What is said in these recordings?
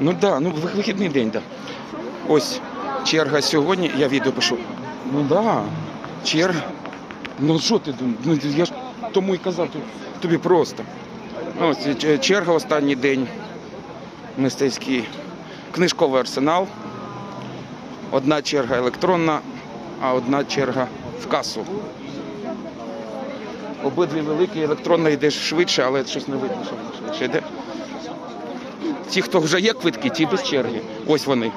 Ну так, да, ну вихідний день, так. Да. Ось черга сьогодні, я відео пишу. Ну так, да, черга. Ну що ти думаєш? Ну, я ж тому і казав тобі просто. Ось черга останній день. Мистецький книжковий арсенал. Одна черга електронна, а одна черга в касу. Обидві великі, електронна йде швидше, але щось не видно, що швидше йде. Ті, хто вже є квитки, ті без черги. Ось вони.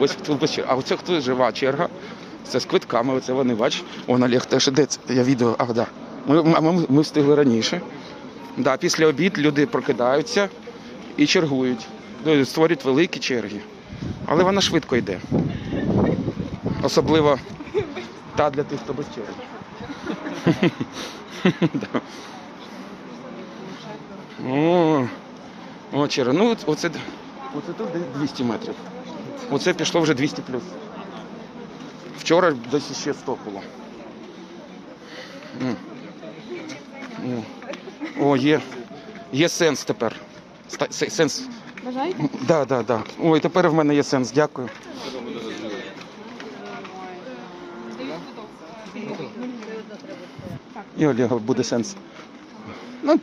Ось хто без черги. А оце хто жива черга. Це з квитками, оце вони, бач. Он Олег теж. Це Я відео, ах, да. Ми, ми, ми встигли раніше. Да, після обід люди прокидаються і чергують. Ну, Створюють великі черги. Але вона швидко йде. Особливо та для тих, хто без черги. О, о, черга. Ну, оце, оце тут 200 метрів. Оце пішло вже 200 плюс. Вчора десь ще 100 було. О. О, є. Є сенс тепер. Сенс. Бажаєте? Да, да, да. Ой, тепер в мене є сенс. Дякую. І Олега буде сенс. Ну,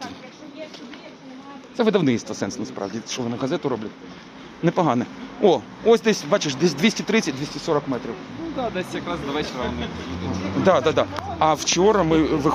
це видавництво сенс насправді. Що вони газету роблять? Непогане. О, ось десь, бачиш, десь 230-240 метрів. Ну так, десь якраз до вечора Так, так, да. А вчора ми виходили.